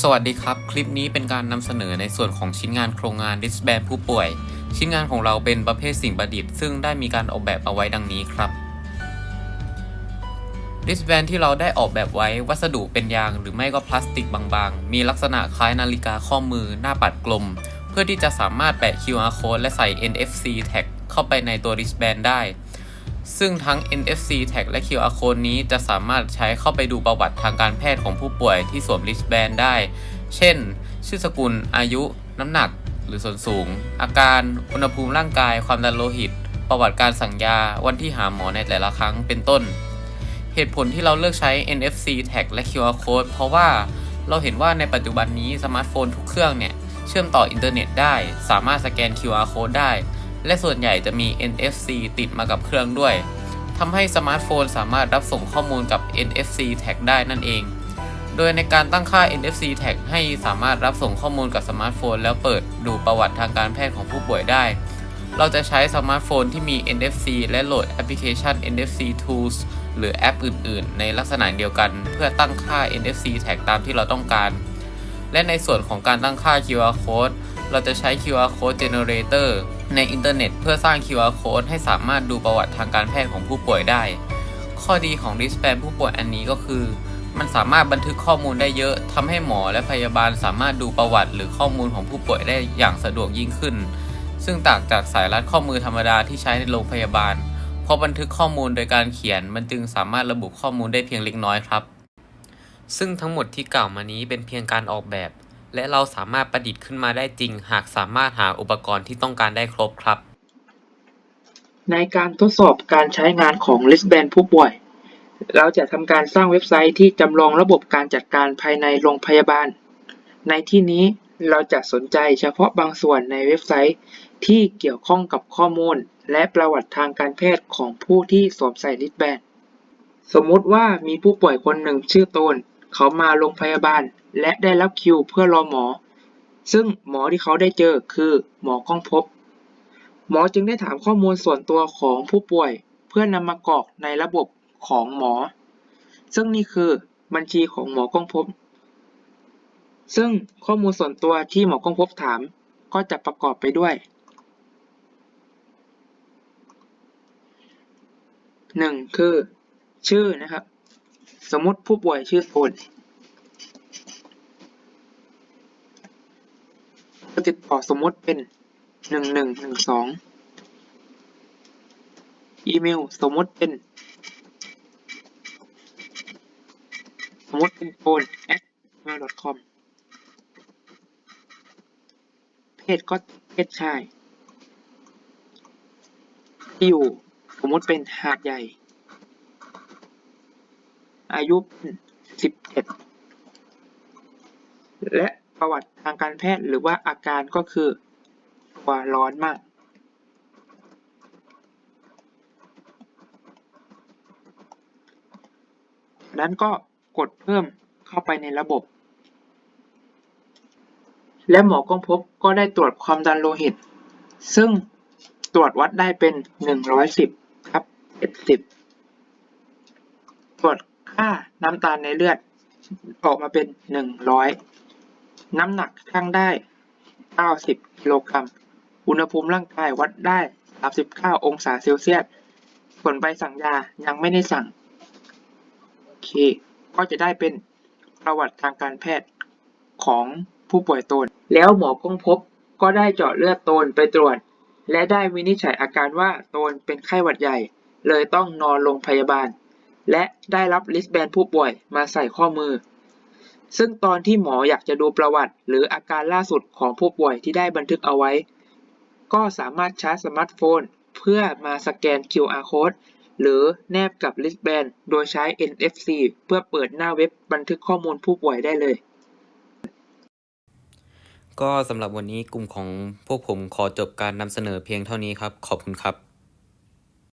สวัสดีครับ คลิปนี้เป็นการนำเสนอในส่วนของชิ้นงานโครงงาน wristband ผู้ป่วย ชิ้นงานของเราเป็นประเภทสิ่งประดิษฐ์ ซึ่งได้มีการออกแบบเอาไว้ดังนี้ครับ wristband ที่เราได้ออกแบบไว้วัสดุเป็นยางหรือไม่ก็พลาสติกบางๆ มีลักษณะคล้ายนาฬิกาข้อมือหน้าปัดกลม เพื่อที่จะสามารถแปะ QR code และใส่ NFC tag เข้าไปในตัว wristband ได้ ซึ่งทั้ง NFC tag และ QR code นี้จะสามารถใช้เข้าไปดูประวัติทางการแพทย์ของผู้ป่วยที่สวม wristband ได้ เช่น ชื่อสกุล อายุ น้ำหนัก หรือส่วนสูง อาการ อุณหภูมิร่างกาย ความดันโลหิต ประวัติการสั่งยา วันที่หาหมอในแต่ละครั้ง เป็นต้น เหตุผลที่เราเลือกใช้ NFC tag และ QR code เพราะว่าเราเห็นว่าในปัจจุบันนี้สมาร์ทโฟนทุกเครื่องเนี่ย เชื่อมต่ออินเทอร์เน็ตได้ สามารถสแกน QR code ได้ และส่วนใหญ่จะมี NFC ติดมากับเครื่องด้วยทำให้สมาร์ทโฟนสามารถรับส่งข้อมูลกับ NFC tag ได้นั่นเอง โดยในการตั้งค่า NFC tag ให้สามารถรับส่งข้อมูลกับสมาร์ทโฟน แล้วเปิดดูประวัติทางการแพทย์ของผู้ป่วยได้ เราจะใช้สมาร์ทโฟนที่มี NFC และโหลดแอปพลิเคชัน NFC Tools หรือแอปอื่น ๆ ในลักษณะเดียวกัน เพื่อตั้งค่า NFC tag ตามที่เราต้องการ และในส่วนของการตั้งค่า QR code เราจะใช้ QR code generator ในอินเทอร์เน็ต เพื่อสร้าง QR code ให้สามารถดูประวัติทางการแพทย์ของผู้ป่วยได้ ข้อดีของ wristband ผู้ป่วยอันนี้ก็คือ มันสามารถบันทึกข้อมูลได้เยอะทำให้หมอและพยาบาลสามารถดูประวัติหรือข้อมูลของผู้ป่วยได้อย่างสะดวกยิ่งขึ้น ซึ่งต่างจากสายรัดข้อมือธรรมดาที่ใช้ในโรงพยาบาล เพราะบันทึกข้อมูลโดยการเขียน มันจึงสามารถระบุข้อมูลได้เพียงเล็กน้อยครับ ซึ่งทั้งหมดที่กล่าวมานี้เป็นเพียงการออกแบบ และเราสามารถประดิษฐ์ขึ้นมาได้จริง หากสามารถหาอุปกรณ์ที่ต้องการได้ครบครับ ในการทดสอบการใช้งานของ wristband ผู้ป่วย เราจะทำการสร้างเว็บไซต์ที่จำลองระบบการจัดการภายในโรงพยาบาล ในที่นี้เราจะสนใจเฉพาะบางส่วนในเว็บไซต์ที่เกี่ยวข้องกับข้อมูล และประวัติทางการแพทย์ของผู้ที่สวมใส่ wristband สมมุติว่ามีผู้ป่วยคนหนึ่งชื่อโตน เขามาโรงพยาบาลและได้รับคิวเพื่อรอหมอ ซึ่งหมอที่เขาได้เจอคือหมอกล้องพบ หมอจึงได้ถามข้อมูลส่วนตัวของผู้ป่วย เพื่อนำมากรอกในระบบของหมอ ซึ่งนี่คือบัญชีของหมอกล้องพบ ซึ่งข้อมูลส่วนตัวที่หมอกล้องพบถามก็จะประกอบไปด้วยหนึ่งคือ ชื่อนะครับ สมมติผู้ป่วยชื่อโอนติดต่อสมมติเป็นหนึ่งหนึ่งหนึ่งสองอีเมลสมมติเป็น สมมติเป็นโอน at mail com เพศก็เพศชาย ที่อยู่สมมติเป็นหาดใหญ่ อายุเป็นสิบเอ็ดและประวัติทางการแพทย์หรือว่าอาการก็คือตัวร้อนมาก นั้นก็กดเพิ่มเข้าไปในระบบ และหมอก้องพบก็ได้ตรวจความดันโลหิต ซึ่งตรวจวัดได้เป็น 110ครับ70 ตรวจ ค่าน้ำตาลในเลือดออกมาเป็น 100 น้ำหนักชั่งได้ 90กิโลกรัม อุณหภูมิร่างกายวัดได้ 39 องศาเซลเซียสส่วนใบสั่งยายังไม่ได้สั่ง โอเค ก็จะได้เป็นประวัติทางการแพทย์ของผู้ป่วยโตน แล้วหมอค้งพบก็ได้เจาะเลือดโตนไปตรวจ และได้วินิจฉัยอาการว่าโตนเป็นไข้หวัดใหญ่ เลยต้องนอนโรงพยาบาล และได้รับลิสแบนผู้ป่วยมาใส่ข้อมือ ซึ่งตอนที่หมออยากจะดูประวัติ หรืออาการล่าสุดของผู้ป่วยที่ได้บันทึกเอาไว้ ก็สามารถใช้สมาร์ทโฟน เพื่อมาสแกน QR code หรือแนบกับ wristband โดยใช้ NFC เพื่อเปิดหน้าเว็บบันทึกข้อมูลผู้ป่วยได้เลย ก็สำหรับวันนี้กลุ่มของพวกผมขอจบการนำเสนอเพียงเท่านี้ครับ ขอบคุณครับ